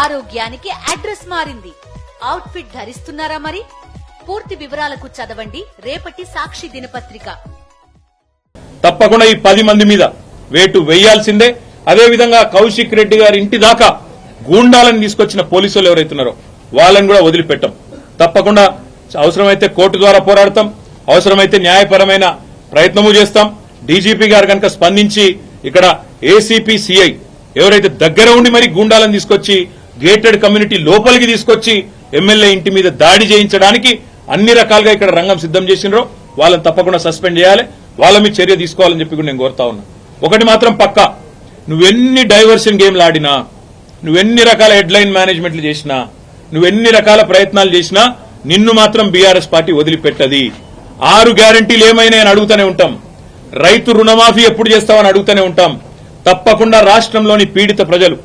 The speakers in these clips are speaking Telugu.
ఆరోగ్యానికి అడ్రస్ మారింది. అవుట్ఫిట్ ధరిస్తున్నారా మరి? పూర్తి వివరాలకు చదవండి. రేపటి సాక్షి దినపత్రిక. తప్పకుండా ఈ పది మంది మీద వేటు వేయాల్సిందే. అదేవిధంగా కౌశిక్ రెడ్డి గారి ఇంటి దాకా గూండాలను తీసుకొచ్చిన పోలీసులు ఎవరైతున్నారో వాళ్ళని కూడా వదిలిపెట్టాం. తప్పకుండా అవసరమైతే కోర్టు ద్వారా పోరాడతాం. అవసరమైతే న్యాయపరమైన ప్రయత్నము చేస్తాం. డీజీపీ గారు కనుక స్పందించి ఇక్కడ ఏసీపీ సిఐ ఎవరైతే దగ్గర ఉండి మరి గూండాలను తీసుకొచ్చి గేటెడ్ కమ్యూనిటీ లోపలికి తీసుకొచ్చి ఎమ్మెల్యే ఇంటి మీద దాడి చేయించడానికి అన్ని రకాలుగా ఇక్కడ రంగం సిద్ధం చేసినారో వాళ్ళని తప్పకుండా సస్పెండ్ చేయాలి. వాళ్ళ మీద చర్య తీసుకోవాలని చెప్పి కూడా నేను కోరుతా ఉన్నా. ఒకటి మాత్రం పక్కా. నువ్వెన్ని డైవర్షన్ గేమ్లు ఆడినా నువ్వెన్ని రకాల హెడ్లైన్ మేనేజ్మెంట్లు చేసినా నువ్వెన్ని రకాల ప్రయత్నాలు చేసినా నిన్ను మాత్రం బీఆర్ఎస్ పార్టీ వదిలిపెట్టది. ఆరు గ్యారంటీలు ఏమైనా అని అడుగుతూనే ఉంటాం. రైతు రుణమాఫీ ఎప్పుడు చేస్తామని అడుగుతూనే ఉంటాం. తప్పకుండా రాష్ట్రంలోని పీడిత ప్రజలు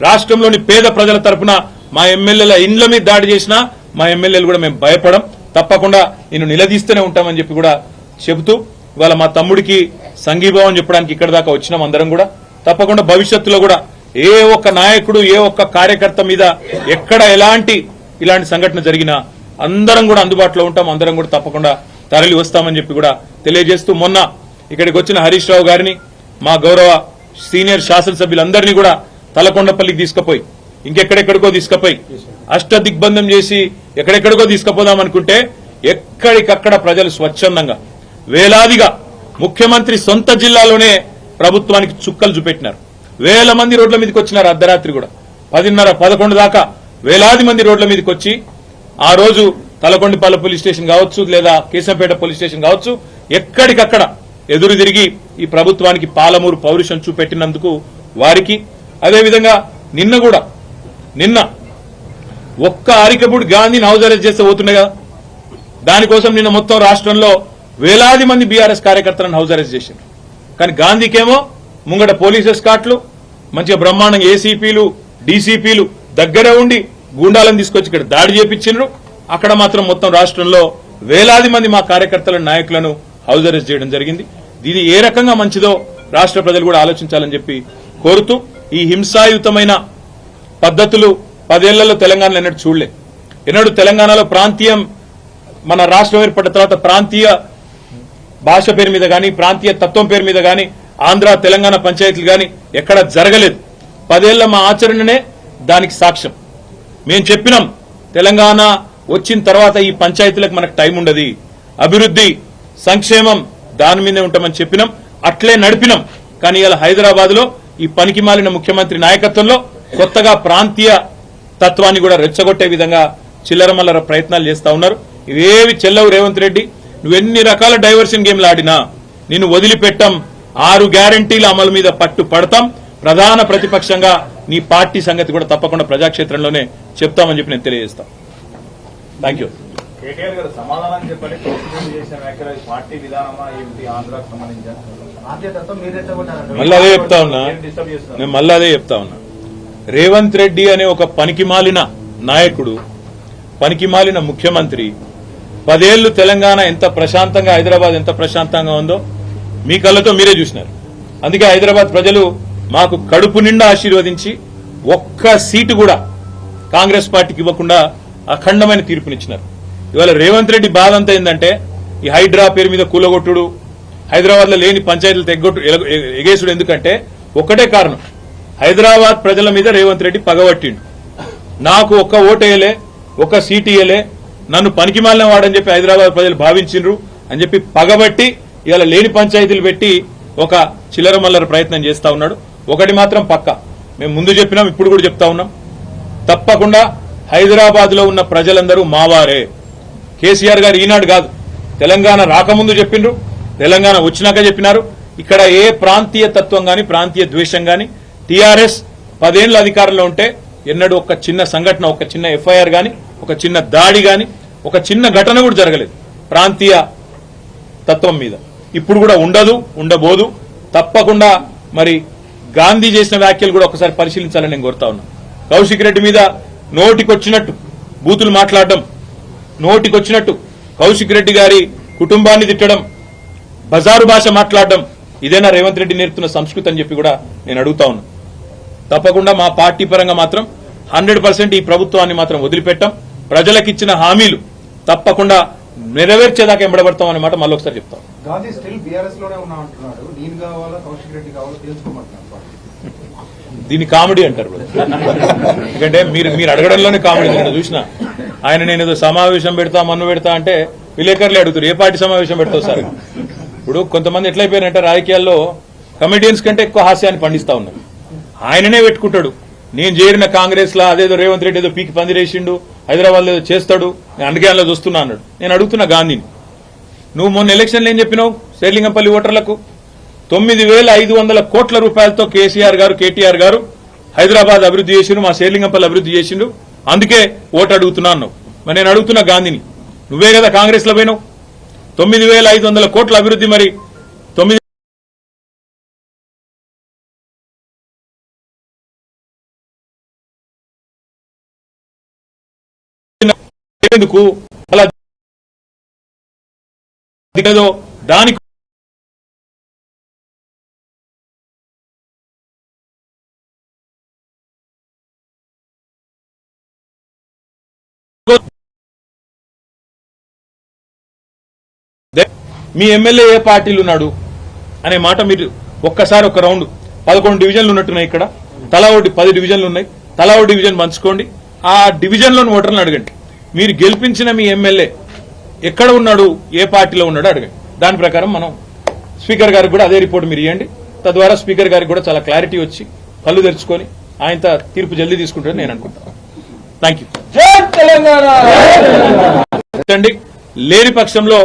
రాష్ట్రంలోని పేద ప్రజల తరపున మా ఎమ్మెల్యేల ఇండ్ల మీద దాడి చేసినా మా ఎమ్మెల్యేలు కూడా మేము భయపడం. తప్పకుండా నేను నిలదీస్తూనే ఉంటామని చెప్పి కూడా చెబుతూ ఇవాళ మా తమ్ముడికి సంఘీభావం చెప్పడానికి ఇక్కడ దాకా వచ్చినాం అందరం కూడా. తప్పకుండా భవిష్యత్తులో కూడా ఏ ఒక్క నాయకుడు ఏ ఒక్క కార్యకర్త మీద ఎక్కడ ఎలాంటి ఇలాంటి సంఘటన జరిగినా అందరం కూడా అందుబాటులో ఉంటాం. అందరం కూడా తప్పకుండా తరలి వస్తామని చెప్పి కూడా తెలియజేస్తూ మొన్న ఇక్కడికి వచ్చిన హరీష్ రావు గారిని మా గౌరవ సీనియర్ శాసనసభ్యులందరినీ కూడా తలకొండపల్లికి తీసుకుపోయి ఇంకెక్కడెక్కడికో తీసుకుపోయి అష్ట దిగ్బంధం చేసి ఎక్కడెక్కడికో తీసుకుపోదాం అనుకుంటే ఎక్కడికక్కడ ప్రజలు స్వచ్ఛందంగా వేలాదిగా ముఖ్యమంత్రి సొంత జిల్లాలోనే ప్రభుత్వానికి చుక్కలు చూపెట్టినారు. వేల మంది రోడ్ల మీదకి వచ్చినారు అర్ధరాత్రి కూడా. పదిన్నర పదకొండు దాకా వేలాది మంది రోడ్ల మీదకి వచ్చి ఆ రోజు తలకొండిపాల పోలీస్ స్టేషన్ కావచ్చు లేదా కేశంపేట పోలీస్ స్టేషన్ కావచ్చు ఎక్కడికక్కడ ఎదురు తిరిగి ఈ ప్రభుత్వానికి పాలమూరు పౌరుషం చూపెట్టినందుకు వారికి అదేవిధంగా నిన్న కూడా నిన్న ఒక్క అరికపుడు గాంధీని హౌస్ అరెస్ట్ చేస్తే పోతుండే కదా? దానికోసం నిన్న మొత్తం రాష్ట్రంలో వేలాది మంది బీఆర్ఎస్ కార్యకర్తలను హౌస్ అరెస్ట్ చేశారు కానీ గాంధీకేమో ముంగట పోలీస్ ఎస్కాట్లు మంచిగా బ్రహ్మాండంగా ఏసీపీలు డీసీపీలు దగ్గరే ఉండి గూండాలను తీసుకొచ్చి ఇక్కడ దాడి చేపించిండ్రు. అక్కడ మాత్రం మొత్తం రాష్ట్రంలో వేలాది మంది మా కార్యకర్తల నాయకులను హౌస్ అరెస్ట్ చేయడం జరిగింది. ఇది ఏ రకంగా మంచిదో రాష్ట్ర ప్రజలు కూడా ఆలోచించాలని చెప్పి కోరుతూ ఈ హింసాయుతమైన పద్ధతులు పదేళ్ళలో తెలంగాణలో ఎన్నడూ చూడలే. ఎన్నడూ తెలంగాణలో ప్రాంతీయం మన రాష్ట్రం ఏర్పడిన తర్వాత ప్రాంతీయ భాష పేరు మీద కానీ ప్రాంతీయ తత్వం పేరు మీద కానీ ఆంధ్ర తెలంగాణ పంచాయతీలు కానీ ఎక్కడ జరగలేదు. పదేళ్ళ మా ఆచరణనే దానికి సాక్ష్యం. మేము చెప్పినాం తెలంగాణ వచ్చిన తర్వాత ఈ పంచాయతీలకు మనకు టైం ఉండదు. అభివృద్ధి సంక్షేమం దాని మీదే ఉంటామని చెప్పినాం. అట్లే నడిపినాం. కానీ ఇలా హైదరాబాద్లో ఈ పనికి మాలిన ముఖ్యమంత్రి నాయకత్వంలో కొత్తగా ప్రాంతీయ తత్వాన్ని కూడా రెచ్చగొట్టే విధంగా చిల్లరమల్లర ప్రయత్నాలు చేస్తా ఉన్నారు. ఇవేవి చెల్లవు రేవంత్ రెడ్డి. నువ్వెన్ని రకాల డైవర్షన్ గేమ్లు ఆడినా నిన్ను వదిలిపెట్టం. ఆరు గ్యారంటీల అమలు మీద పట్టు పడతాం. ప్రధాన ప్రతిపక్షంగా నీ పార్టీ సంగతి కూడా తప్పకుండా ప్రజాక్షేత్రంలోనే చెప్తామని చెప్పి నేను తెలియజేస్తాం. థ్యాంక్ యూ సమాధానం చెప్పండి. పార్టీ విధానమా ఏమిటి ఆంధ్రాకు సంబంధించిన మళ్ళీ అదే చెప్తా ఉన్నా. నేను మళ్ళీ అదే చెప్తా ఉన్నా. రేవంత్ రెడ్డి అనే ఒక పనికిమాలిన నాయకుడు పనికిమాలిన ముఖ్యమంత్రి పదేళ్ళు తెలంగాణ ఎంత ప్రశాంతంగా హైదరాబాద్ ఎంత ప్రశాంతంగా ఉందో మీ కళ్ళతో మీరే చూసినారు. అందుకే హైదరాబాద్ ప్రజలు మాకు కడుపు నిండా ఆశీర్వదించి ఒక్క సీటు కూడా కాంగ్రెస్ పార్టీకి ఇవ్వకుండా అఖండమైన తీర్పునిచ్చినారు. ఇవాళ రేవంత్ రెడ్డి బాధ అంతా ఏంటంటే ఈ హైడ్రా పేరు మీద కూలగొట్టుడు హైదరాబాద్లో లేని పంచాయతీలు తెగ్గొట్టు ఎగేసుడు ఎందుకంటే ఒక్కటే కారణం. హైదరాబాద్ ప్రజల మీద రేవంత్ రెడ్డి పగబట్టిండు నాకు ఒక్క ఓటేయలే ఒక్క సీట్ నన్ను పనికిమాలిన వాడని చెప్పి హైదరాబాద్ ప్రజలు భావించిండ్రు అని చెప్పి పగబట్టి ఇవాళ లేని పంచాయతీలు పెట్టి ఒక చిల్లర మల్లర ప్రయత్నం చేస్తా ఉన్నాడు. ఒకటి మాత్రం పక్క. మేము ముందు చెప్పినాం ఇప్పుడు కూడా చెప్తా ఉన్నాం. తప్పకుండా హైదరాబాద్లో ఉన్న ప్రజలందరూ మావారే. కేసీఆర్ గారు ఈనాడు కాదు తెలంగాణ రాకముందు చెప్పిండ్రు. తెలంగాణ వచ్చినాక చెప్పినారు. ఇక్కడ ఏ ప్రాంతీయ తత్వం గాని ప్రాంతీయ ద్వేషం గాని టీఆర్ఎస్ పదేళ్ళు అధికారంలో ఉంటే ఎన్నడూ ఒక చిన్న సంఘటన ఒక చిన్న ఎఫ్ఐఆర్ గాని ఒక చిన్న దాడి గాని ఒక చిన్న ఘటన కూడా జరగలేదు ప్రాంతీయ తత్వం మీద. ఇప్పుడు కూడా ఉండదు ఉండబోదు. తప్పకుండా మరి గాంధీ చేసిన వ్యాఖ్యలు కూడా ఒకసారి పరిశీలించాలని నేను కోరుతా ఉన్నా. కౌశిక్ రెడ్డి మీద నోటికొచ్చినట్టు బూతులు మాట్లాడడం నోటికొచ్చినట్టు కౌశిక్ రెడ్డి గారి కుటుంబాన్ని తిట్టడం బజారు భాష మాట్లాడడం ఇదేనా రేవంత్ రెడ్డి నేర్పుతున్న సంస్కృతి అని చెప్పి కూడా నేను అడుగుతా ఉన్నా. తప్పకుండా మా పార్టీ పరంగా మాత్రం హండ్రెడ్ పర్సెంట్ ఈ ప్రభుత్వాన్ని మాత్రం వదిలిపెట్టాం. ప్రజలకిచ్చిన హామీలు తప్పకుండా నెరవేర్చేదాకా ఎంబడబడతాం అనే మాట మళ్ళీ ఒకసారి చెప్తాం. గాంధీ స్టిల్ బీఆర్ఎస్లోనే ఉన్నా అంటున్నాడు. నేను కావాలా కౌశిక్ రెడ్డి కావాలా తెలుసుకోమంటున్నాను దీన్ని కామెడీ అంటారు ఎందుకంటే మీరు మీరు అడగడంలోనే కామెడీ నేను చూసిన? ఆయన నేను ఏదో సమావేశం పెడతా మన్ను పెడతా అంటే విలేకరులే అడుగుతారు. ఏ పార్టీ సమావేశం పెడతావు సార్? ఇప్పుడు కొంతమంది ఎట్లయిపోయారంటే రాజకీయాల్లో కమెడియన్స్ కంటే ఎక్కువ హాస్యాన్ని పండిస్తా ఉన్నారు. ఆయననే పెట్టుకుంటాడు. నేను చేరిన కాంగ్రెస్ లా అదేదో రేవంత్ రెడ్డి ఏదో పీకి పందిరేసిండు హైదరాబాద్ ఏదో చేస్తాడు నేను అందుకే అందులో చూస్తున్నా అన్నాడు. నేను అడుగుతున్నా గాంధీని. నువ్వు మొన్న ఎలక్షన్లు ఏం చెప్పినావు? శ్రీలింగంపల్లి ఓటర్లకు? తొమ్మిది వేల ఐదు వందల కోట్ల రూపాయలతో కేసీఆర్ గారు కేటీఆర్ గారు హైదరాబాద్ అభివృద్ధి చేసిండు మా శ్రీలింగంపల్లి అభివృద్ధి చేసిండు అందుకే ఓటు అడుగుతున్నా అన్నావు. మరి నేను అడుగుతున్నా గాంధీని. నువ్వే కదా కాంగ్రెస్లో పోయినావు? తొమ్మిది వేల ఐదు వందల కోట్ల అభివృద్ధి మరి. తొమ్మిది ఎందుకు? అలా దానికి మీ ఎమ్మెల్యే ఏ పార్టీలు ఉన్నాడు అనే మాట మీరు ఒక్కసారి ఒక రౌండ్ పదకొండు డివిజన్లు ఉన్నట్టున్నాయి ఇక్కడ. తలా ఒకటి పది డివిజన్లు ఉన్నాయి. తలా ఒక డివిజన్ పంచుకోండి. ఆ డివిజన్లోని ఓటర్లను అడగండి. మీరు గెలిపించిన మీ ఎమ్మెల్యే ఎక్కడ ఉన్నాడు ఏ పార్టీలో ఉన్నాడో అడగండి. దాని ప్రకారం మనం స్పీకర్ గారికి కూడా అదే రిపోర్ట్ మీరు ఇవ్వండి తద్వారా స్పీకర్ గారికి కూడా చాలా క్లారిటీ వచ్చి కళ్ళు తెరుచుకొని ఆయన తీర్పు జల్దీ తీసుకుంటారని నేను అనుకుంటాను థ్యాంక్ యూ లేని పక్షంలో